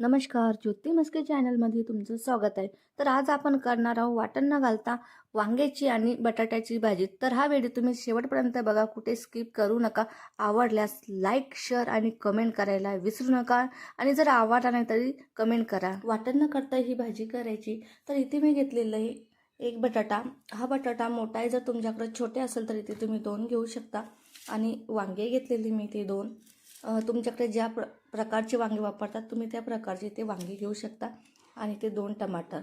नमस्कार ज्योती मस्के चॅनलमध्ये तुमचं स्वागत आहे. तर आज आपण करणार आहोत वाटण न घालता वांग्याची आणि बटाट्याची भाजी. तर हा व्हिडिओ तुम्ही शेवटपर्यंत बघा कुठे स्किप करू नका. आवडल्यास लाईक शेअर आणि कमेंट करायला विसरू नका. आणि जर आवडला नाही तरी कमेंट करा. वाटण न करता ही भाजी करायची तर इथे मी घेतलेलं आहे एक बटाटा. हा बटाटा मोठा आहे जर तुमच्याकडे छोटे असेल तर इथे तुम्ही दोन घेऊ शकता. आणि वांगे घेतलेली मी ते दोन. तुमच्याकडे ज्या प्र प्रकारचे वांगे वापरतात तुम्ही त्या प्रकारचे ते वांगे घेऊ शकता. आणि ते दोन टमाटर.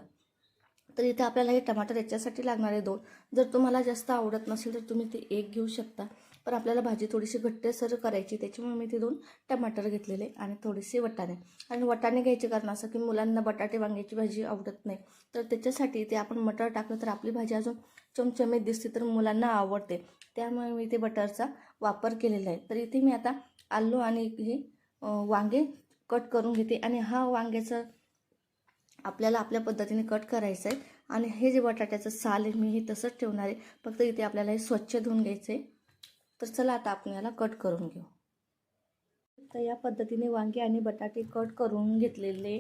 तर इथे आपल्याला हे टमाटर याच्यासाठी लागणारे दोन. जर तुम्हाला जास्त आवडत नसेल तर तुम्ही ते एक घेऊ शकता. पण आपल्याला भाजी थोडीशी घट्टसर करायची त्याच्यामुळे मी ते दोन टमाटर घेतलेले आणि थोडेसे वटाणे. आणि वटाणे घ्यायचे कारण असं की मुलांना बटाटे वांग्याची भाजी आवडत नाही. तर त्याच्यासाठी ते आपण मटर टाकलं तर आपली भाजी अजून चमचमीत दिसते तर मुलांना आवडते. त्यामुळे मी ते बटरचा वापर केलेला आहे. तर इथे मी आता आलू आणि हे वांगे कट करून घेते. आणि हा वांग्याचं आपल्याला आपल्या पद्धतीने कट करायचं आहे. आणि हे जे बटाट्याचं साल आहे मी हे तसंच ठेवणार आहे. फक्त इथे आपल्याला हे स्वच्छ धुवून घ्यायचं आहे तर चला आता आपण याला कट करून घेऊ. तर या पद्धतीने वांगे आणि बटाटे कट करून घेतलेले.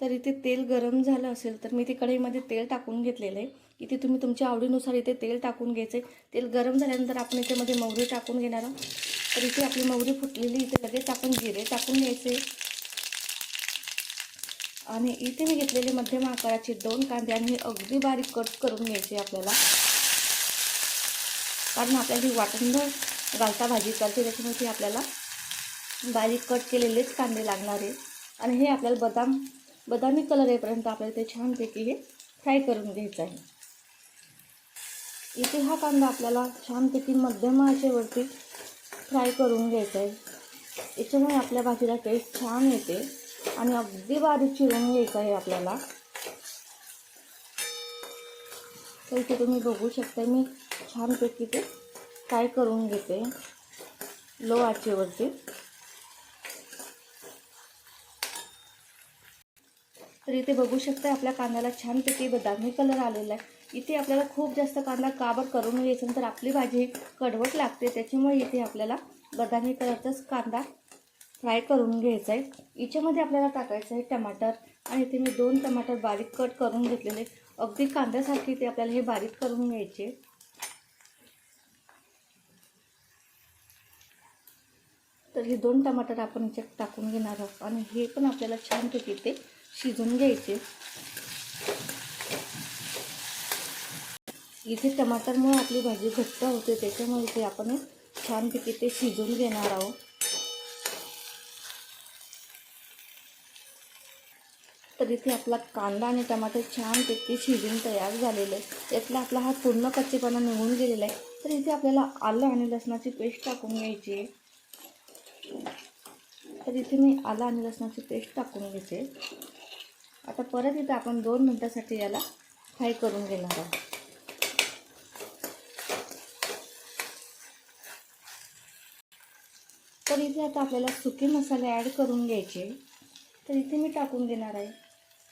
तर इथे तेल गरम झालं असेल तर मी ते कढईमध्ये तेल टाकून घेतलेलं आहे. इथे तुम्ही तुमच्या आवडीनुसार इथे तेल टाकून घ्यायचे तेल गरम झाल्यानंतर आपण याच्यामध्ये मोहरी टाकून घेणार आहोत. तर इथे आपली मोहरी फुटलेली इथे लगेच आपण जिरे टाकून घ्यायचे. आणि इथे मी घेतलेले मध्यम आकाराचे दोन कांदे आणि हे अगदी बारीक कट करून घ्यायचे आपल्याला. कारण आपल्याला ही वाटण घालता भाजी करते त्याच्यामुळे आपल्याला बारीक कट केलेलेच कांदे लागणार आहे आणि हे आपल्याला बदाम बदामी कलर येईपर्यंत आपल्याला ते छानपैकी हे फ्राय करून घ्यायचं आहे. इथे हा कांदा आपल्याला छानपैकी मध्यम आचेवरती फ्राय करून घ्यायचं आहे. याच्यामुळे आपल्या भाजीला टेस्ट छान येते. आणि अगदी बारीक चिरून घ्यायचं आहे आपल्याला. तर इथे तुम्ही बघू शकता मी छानपैकी ते फ्राय करून घेते. लो आचेवरती. तर इथे बघू शकता आपल्या कांद्याला छानपैकी बदामी कलर आलेला आहे. इथे आपल्याला खूप जास्त कांदा काबड करून घ्यायचं तर आपली भाजी कडवट लागते त्याच्यामुळे इथे आपल्याला बदामी कलरचाच कांदा फ्राय करून घ्यायचा आहे. याच्यामध्ये आपल्याला टाकायचं आहे टमाटर आणि इथे मी दोन टमाटर बारीक कट करून घेतलेले अगदी कांद्यासारखे ते आपल्याला हे बारीक करून घ्यायचे तर हे दोन टमाटर आपण याच्यात टाकून घेणार आहोत आणि हे पण आपल्याला छानपैकी ते शिजून घ्यायचे इथे टमाटरमुळे आपली भाजी घट्ट होते त्याच्यामुळे इथे आपण छानपैकी ते शिजून घेणार आहोत. तर इथे आपला कांदा आणि टमाटर छानपैकी शिजून तयार झालेलं आहे यातला आपला हा पूर्ण कच्चेपणा निघून गेलेला आहे. तर इथे आपल्याला आलं आणि लसणाची पेस्ट टाकून घ्यायची आहे. तर इथे मी आलं आणि लसणाची पेस्ट टाकून घेते. आता परत इथं आपण दोन मिनटासाठी याला फ्राय करून घेणार आहोत. तर आता आपल्याला सुके मसाले ॲड करून घ्यायचे तर इथे मी टाकून देणार आहे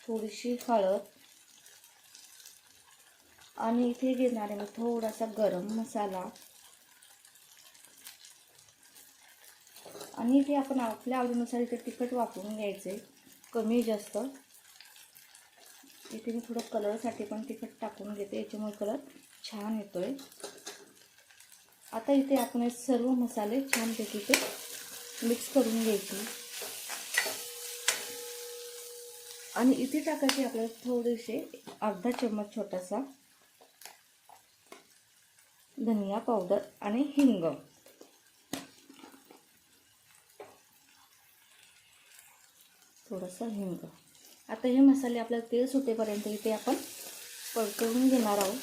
थोडीशी हळद. आणि इथे घेणार आहे मी थोडासा गरम मसाला. आणि इथे आपण आपल्या आवडीनुसार इथे तिखट वापरून घ्यायचे कमी जास्त. इथे मी थोडं कलरसाठी पण तिखट टाकून घेते याच्यामुळे कलर छान येतोय. आता इथे आपण हे सर्व मसाले छानपैकी ते मिक्स करून घ्यायची. आणि इथे टाकायचे आपल्याला थोडेसे अर्धा चम्मच छोटासा धनिया पावडर आणि हिंग. थोडंसं हिंग. आता हे मसाले आपल्याला तेल सुटेपर्यंत इथे आपण परतवून घेणार आहोत.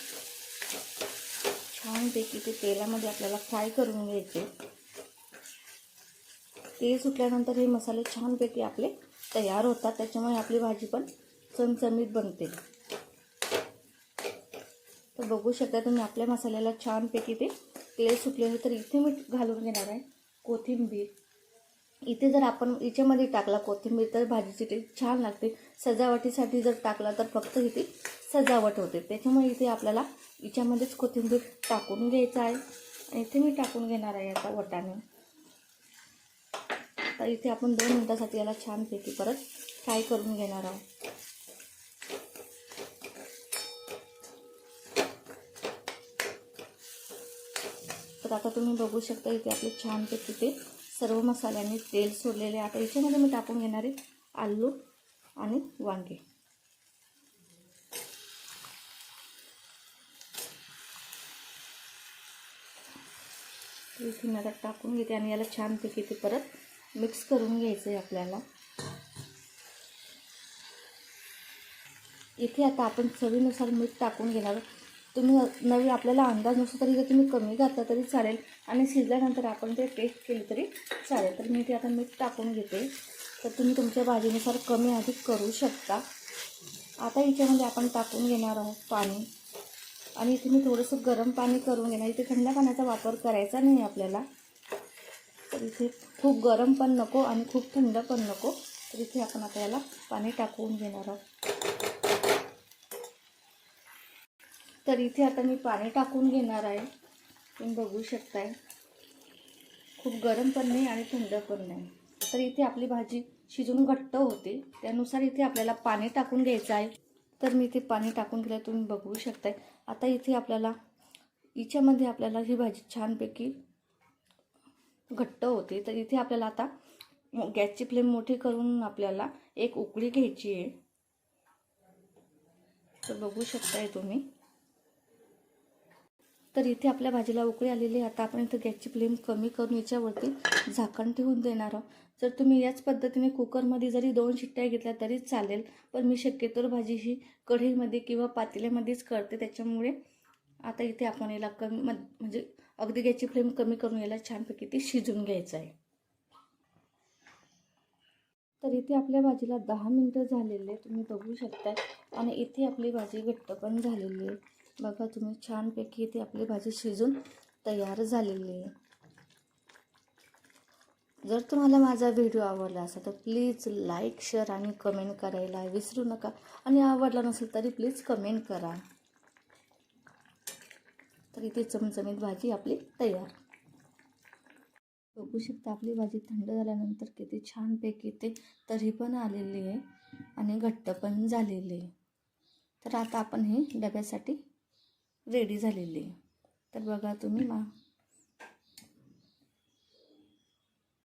छानपैकी ते तेलामध्ये आपल्याला फ्राय करून घ्यायचे. तेल सुटल्यानंतर हे मसाले छानपैकी आपले तयार होतात. त्याच्यामुळे आपली भाजी पण चमचमीत बनते. तर बघू शकता तुम्ही आपल्या मसाल्याला छानपैकी ते तेल सुटलेले तर इथे मी घालून घेणार आहे कोथिंबीर. इथे जर आपण याच्यामध्ये टाकला कोथिंबीर तर भाजीची टेस्ट छान लागते. सजावटीसाठी जर टाकला तर फक्त इथे सजावट होते. त्याच्यामुळे इथे आपल्याला याच्यामध्येच कोथिंबीर टाकून घ्यायचं आहे. इथे मी टाकून घेणार आहे आता वटाणे. तर इथे आपण दोन मिनटासाठी याला छानपैकी परत फ्राय करून घेणार आहोत. तर आता तुम्ही बघू शकता इथे आपले छानपैकी ते सर्व मसाल्यांनी तेल सोडलेले आता याच्यामध्ये मी टाकून घेणार आहे आलू आणि वांगे. इथे मी आता टाकून घेते आणि याला छानपैकी ते परत मिक्स करून घ्यायचं आहे आपल्याला. इथे आता आपण चवीनुसार मीठ टाकून घेणार आहोत. तुम्ही नवी आपल्याला अंदाज नसतो तरी जर तुम्ही कमी घातला तरी चालेल. आणि शिजल्यानंतर आपण ते टेस्ट केली तरी चालेल. तर मी ते आता मीठ टाकून घेते. तर तुम्ही तुमच्या भाजीनुसार कमी अधिक करू शकता. आता याच्यामध्ये आपण टाकून घेणार आहोत पाणी. आणि इथे मी थोडंसं गरम पाणी करून घेणार. इथे थंड पाण्याचा वापर करायचा नाही आपल्याला. तर इथे खूप गरम पण नको आणि खूप थंड पण नको. तर इथे आपण आता याला पाणी टाकवून घेणार आहोत. तर इथे आता मी पाणी टाकून घेणार आहे. तुम्ही बघू शकताय. खूप गरम पण नाही आणि थंड पण नाही. तर इथे आपली भाजी शिजून घट्ट होते. त्यानुसार इथे आपल्याला पाणी टाकून घ्यायचं आहे. तर मी इथे पाणी टाकून दिलं तुम्ही बघू शकताय. आता इथे आपल्याला हिच्यामध्ये आपल्याला ही भाजी छानपैकी घट्ट होते. तर इथे आपल्याला आता गॅसची फ्लेम मोठी करून आपल्याला एक उकळी घ्यायची आहे. तर बघू शकताय तुम्ही. तर इथे आपल्या भाजीला उकळी आलेली आहे. आता आपण इथं गॅसची फ्लेम कमी करून याच्यावरती झाकण ठेवून देणार आहोत. जर तुम्ही याच पद्धतीने कुकरमध्ये जरी दोन शिट्ट्या घेतल्या तरी चालेल. पण मी शक्यतो भाजी ही कढईमध्ये किंवा पातेल्यामध्येच करते. त्याच्यामुळे आता इथे आपण याला कमी म्हणजे अगदी गॅसची फ्लेम कमी करून याला छानपैकी ते शिजून घ्यायचं आहे. तर इथे आपल्या भाजीला दहा मिनटं झालेले तुम्ही बघू शकता. आणि इथे आपली भाजी घट्ट पण झालेली आहे. बघा तुम्ही छानपैकी इथे आपली भाजी शिजून तयार झालेली आहे. जर तुम्हाला माझा व्हिडिओ आवडला असेल तर प्लीज लाईक शेअर आणि कमेंट करायला विसरू नका. आणि आवडला नसेल तरी प्लीज कमेंट करा. तर इथे चमचमीत भाजी आपली तयार. बघू शकता आपली भाजी थंड झाल्यानंतर किती छानपैकी ते तरी पण आलेली आहे आणि घट्ट पण झालेली आहे. तर आता आपण हे डब्यासाठी रेडी झालेली आहे. तर बघा तुम्ही मा